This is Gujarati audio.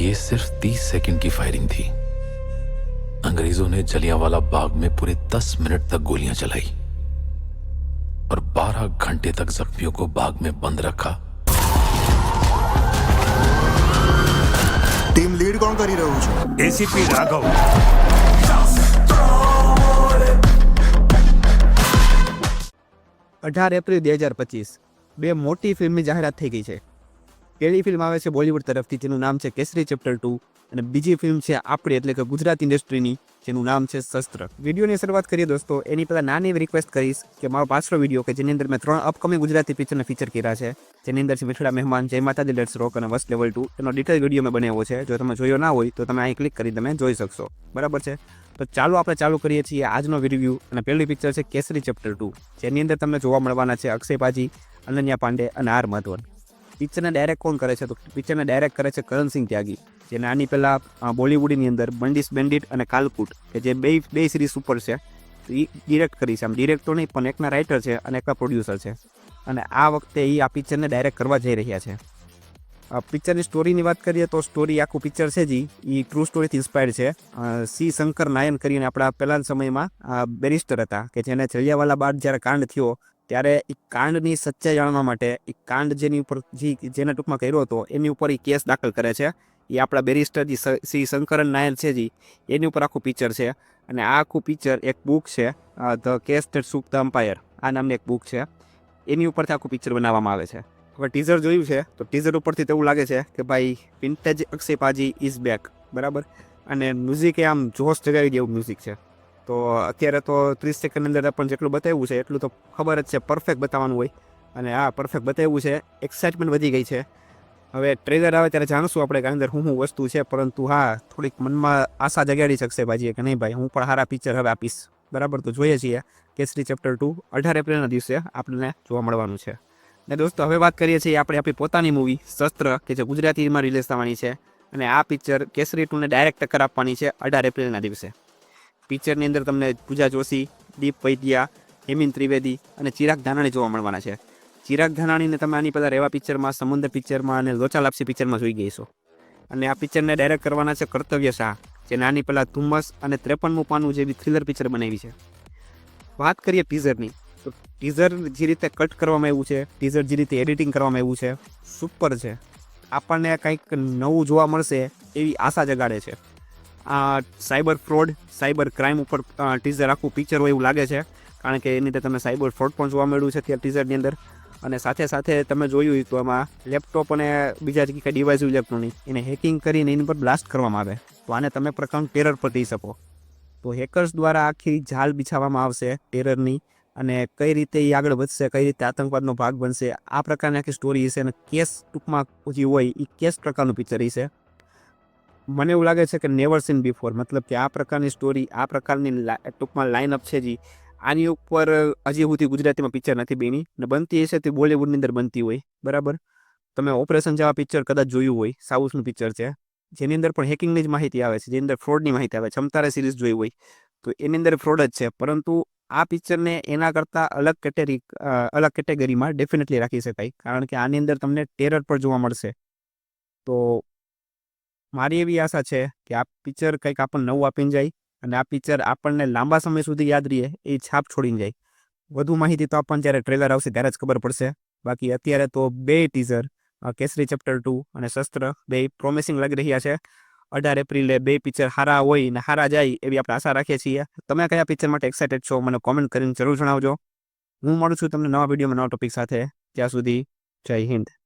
ये सिर्फ तीस सेकंड की फायरिंग थी अंग्रेजों ने जलियांवाला बाग में पूरे दस मिनट तक गोलियां चलाई और बारह घंटे तक जख्मियों को बाग में बंद रखा ટીમ લીડ કોણ કરી રહ્યું છે એસીપી રાઘવ અઢાર એપ્રિલ બે હજાર પચીસ બે મોટી ફિલ્મની જાહેરાત થઈ ગઈ છે પહેલી ફિલ્મ આવે છે બોલિવૂડ તરફથી, જેનું નામ છે કેસરી ચેપ્ટર ટુ અને બીજી ફિલ્મ છે આપણી, એટલે કે ગુજરાત ઇન્ડસ્ટ્રીની જેનું નામ છે શસ્ત્ર. વિડીયોની શરૂઆત કરીએ દોસ્તો, એની પહેલાં નાની એવી રિક્વેસ્ટ કરીશ કે મારો પાછલો વીડિયો કે જેની અંદર મેં ત્રણ અપકમિંગ ગુજરાતી પિક્ચરને ફીચર કર્યા છે, જેની અંદર છે મિઠડા મહેમાન, જય માતાજી લેટ્સ રોક અને વસ્ટ લેવલ ટુ એનો ડિટેલ વીડિયો મેં બનાવ્યો છે, જો તમે જોયો ના હોય તો તમે અહીં ક્લિક કરી તમે જોઈ શકશો. બરાબર છે? તો ચાલો આપણે ચાલુ કરીએ છીએ આજનો રિવ્યૂ અને પહેલું પિક્ચર છે કેસરી ચેપ્ટર ટુ જેની અંદર તમને જોવા મળવાના છે અક્ષય પાજી અનન્યા પાંડે અને આર માધવન. પિક્ચરને ડાયરેક્ટ કોણ કરે છે? તો પિક્ચરને ડાયરેક્ટ કરે છે કરણસિંહ ત્યાગી જેને આની પહેલાં બોલિવૂડની અંદર બંડિસ બેન્ડિટ અને કાલકુટ, કે જે બે બે સિરીઝ ઉપર છે એ ડિરેક્ટ કરી છે. આમ ડિરેક્ટ તો નહીં, પણ એકના રાઇટર છે અને એકના પ્રોડ્યુસર છે. અને આ વખતે એ આ પિક્ચરને ડાયરેક્ટ કરવા જઈ રહ્યા છે. આ પિક્ચરની સ્ટોરીની વાત કરીએ તો સ્ટોરી આખું પિક્ચર છે જી એ ટ્રુ સ્ટોરીથી ઇન્સ્પાયર્ડ છે. સી શંકર નાયન કરીને આપણા પહેલાના સમયમાં બેરિસ્ટર હતા, કે જેને જલિયાવાલા બાદ જ્યારે કાંડ થયો ત્યારે એ કાંડની સચ્ચાઈ જાણવા માટે એ કાંડ જેની ઉપર જે જેને ટૂંકમાં કર્યો હતો, એની ઉપર એ કેસ દાખલ કરે છે. એ આપણા બેરિસ્ટર જી શ્રી શંકરન નાયર છે જી. એની ઉપર આખું પિક્ચર છે. અને આ આખું પિક્ચર એક બુક છે the case that shook the empire આ નામની એક બુક છે. એની ઉપરથી આખું પિક્ચર બનાવવામાં આવે છે. હવે ટીઝર જોયું છે, તો ટીઝર ઉપરથી તેવું લાગે છે કે ભાઈ vintage Akshay paaji is back બરાબર? અને મ્યુઝિક એ આમ જોશ જગાવી દેવું મ્યુઝિક છે. તો અત્યારે તો ત્રીસ સેકન્ડની અંદર પણ જેટલું બતાવ્યું છે, એટલું તો ખબર જ છે પરફેક્ટ બતાવવાનું હોય. અને આ પરફેક્ટ બતાવ્યું છે એક્સાઇટમેન્ટ વધી ગઈ છે. હવે ટ્રેલર આવે ત્યારે જાણશું આપણે કે અંદર શું શું વસ્તુ છે, પરંતુ હા, થોડીક મનમાં આશા જગાડી શકશે ભાજીએ કે નહીં ભાઈ, હું પણ સારા પિક્ચર હવે આપીશ. બરાબર? તો જોઈએ છીએ કેસરી ચેપ્ટર ટુ અઢાર એપ્રિલના દિવસે આપણને જોવા મળવાનું છે. ને દોસ્તો, હવે વાત કરીએ છીએ આપણે આપણી પોતાની મૂવી શસ્ત્ર, કે જે ગુજરાતીમાં રિલીઝ થવાની છે. અને આ પિક્ચર કેસરી ટુને ડાયરેક્ટ ટક્કર આપવાની છે અઢાર એપ્રિલના દિવસે. પિક્ચરની અંદર તમને પૂજા જોશી, દીપ વૈદ્યા, હેમિન ત્રિવેદી અને ચિરાગ ધાનાણી જોવા મળવાના છે. ચિરાગ ધાનાણીને તમે આની પહેલાં રેવા પિક્ચરમાં, સમુદ્ર પિક્ચરમાં અને લોચા લાપસી પિક્ચરમાં જોઈ ગઈ છો અને આ પિક્ચરને ડાયરેક્ટ કરવાના છે કર્તવ્ય શાહ, જે નાની પહેલાં ધુમ્મસ અને ત્રેપનમું પાનું જેવી થ્રિલર પિક્ચર બનાવી છે. વાત કરીએ ટીઝરની તો ટીઝર જે રીતે કટ કરવામાં આવ્યું છે ટીઝર જે રીતે એડિટિંગ કરવામાં આવ્યું છે સુપર છે. આપણને કંઈક નવું જોવા મળશે એવી આશા જગાડે છે. આ સાયબર ફ્રોડ, સાયબર ક્રાઇમ ઉપર ટીઝર આખું પિક્ચર હોય એવું લાગે છે. કારણ કે એની અંદર તમને સાયબર ફ્રોડ પણ જોવા મળ્યું છે અત્યારે ટીઝરની અંદર. અને સાથે સાથે તમે જોયું તો એમાં લેપટોપ અને બીજા જે કંઈ ડિવાઇસ ઇલેક્ટ્રોનિક એને હેકિંગ કરીને એની પર બ્લાસ્ટ કરવામાં આવે. તો આને તમે પ્રકારનું ટેરર પર દઈ શકો. તો હેકર્સ દ્વારા આખી જાલ બિછાવવામાં આવશે ટેરરની અને કઈ રીતે એ આગળ વધશે, કઈ રીતે આતંકવાદનો ભાગ બનશે, આ પ્રકારની આખી સ્ટોરી હશે. અને કેસ ટૂંકમાં જે હોય એ કેસ પ્રકારનું પિક્ચર હશે. મને એવું લાગે છે કે નેવર સીન બિફોર મતલબ કે આ પ્રકારની સ્ટોરી આ પ્રકારની ટૂંકમાં લાઇનઅપ છે જી. આની ઉપર હજી સુધી ગુજરાતીમાં પિક્ચર નથી બની. ને બનતી હશે તે બોલિવૂડની અંદર બનતી હોય. બરાબર? તમે ઓપરેશન જેવા પિક્ચર કદાચ જોયું હોય, સાઉથનું પિક્ચર છે. જેની અંદર પણ હેકિંગની જ માહિતી આવે છે. જેની અંદર ફ્રોડની માહિતી આવે છે. ચમતારે સિરીઝ જોઈ હોય. તો એની અંદર ફ્રોડ જ છે. પરંતુ આ પિક્ચરને એના કરતાં અલગ કેટેગરી અલગ કેટેગરીમાં ડેફિનેટલી રાખી શકાય. કારણ કે આની અંદર તમને ટેરર પર જોવા મળશે. તો મારી એવી આશા છે કે આ પિક્ચર કંઈક આપણને નવું આપીને જાય અને આ પિક્ચર આપણને લાંબા સમય સુધી યાદ રહીએ એ છાપ છોડીને જાય. વધુ માહિતી તો આપણને જ્યારે ટ્રેલર આવશે ત્યારે જ ખબર પડશે. બાકી અત્યારે તો બે ટીઝર કેસરી ચેપ્ટર ટુ અને શસ્ત્ર બે પ્રોમિસિંગ લાગી રહ્યા છે. અઢાર એપ્રિલે બે પિક્ચર સારા હોય ને સારા જાય એવી આપણે આશા રાખીએ છીએ. તમે કયા પિક્ચર માટે એક્સાઇટેડ છો મને કોમેન્ટ કરીને જરૂર જણાવજો. હું મળું છું તમને નવા વિડીયોમાં નવા ટોપિક સાથે. ત્યાં સુધી જય હિન્દ.